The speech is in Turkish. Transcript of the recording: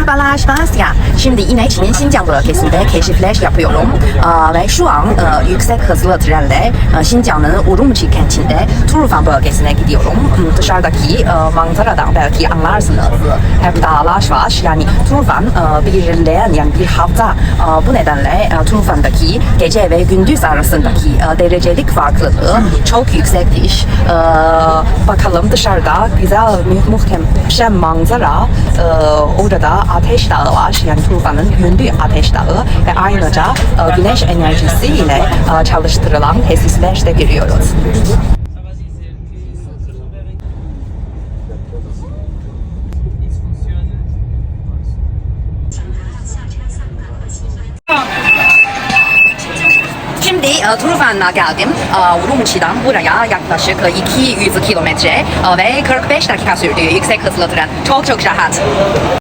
Merhabalar Şvasya. Şimdi yine Çin'in Xinjiang bölgesinde keşifler yapıyorum. Aa, ve şu an e, yüksek hızlı trenle e, Xinjiang'ın Urumqi kentinde Turfan bölgesine gidiyorum. Dışarıdaki e, manzaradan belki anlarsınız. Hep dağlar var. Yani Turfan e, belirleyen bir hafta. E, bu nedenle e, Turfan'daki gece ve gündüz arasındaki e, derecelik farklılığı çok yüksektir. E, bakalım dışarıda güzel mu- muhteşem manzara. E, orada ateş dağı var. Yani Turfan'ın gündüz ateş dağı ve ayrıca e, güneş enerjisi ile e, çalıştırılan tesisler de görüyoruz. Şimdi e, Turfan'a geldim. E, Urumqi'den buraya yaklaşık 200 kilometre e, ve 45 dakika sürdü yüksek hızlı tren. Çok çok rahat.